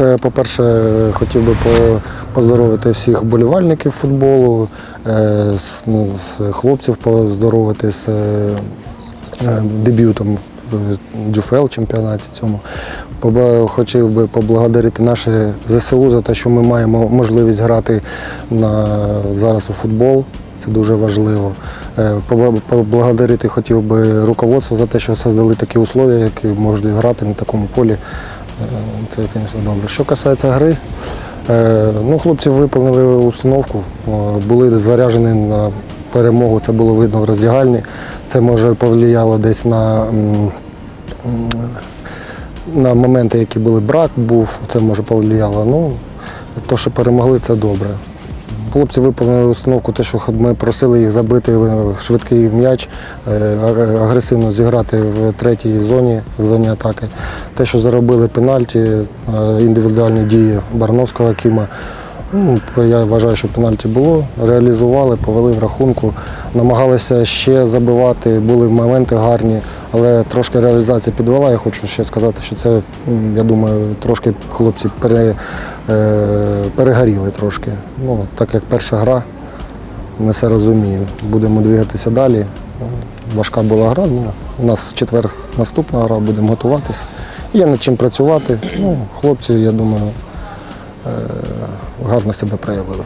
По-перше, по-перше, хотів би поздоровити всіх болівальників футболу, е, з, з хлопців поздоровити з е, дебютом в ДЮФЛ чемпіонаті цьому. Хотів би поблагодарити наше ЗСУ за те, що ми маємо можливість грати на, зараз у футбол. Це дуже важливо. Е, Поблагодарити хотів би руководство за те, що создали такі условия, які можуть грати на такому полі. Е, Це, звісно, добре. Що касається гри, е, ну, хлопці виповнили установку, е, були заряжені на перемогу, це було видно в роздягальні. Це може повлияло десь на, на моменти, які були брак був, це може повлияло. Ну, то, що перемогли, це добре. Хлопці виповнили установку, те, що ми просили їх забити швидкий м'яч, е, агресивно зіграти в третій зоні, зоні атаки. Те, що заробили пенальті, е, індивідуальні дії Барановського Кіма. Ну, я вважаю, що пенальті було, реалізували, повели в рахунку, намагалися ще забивати, були моменти гарні, але трошки реалізація підвела. Я хочу ще сказати, що це, я думаю, трошки хлопці пере, е, перегоріли трошки. Ну, так як перша гра, ми все розуміємо. Будемо двигатися далі. Ну, Важка була гра. Ну, у нас четвер наступна гра, будемо готуватися. Є над чим працювати. Ну, хлопці, я думаю, е, гарно себе проявили.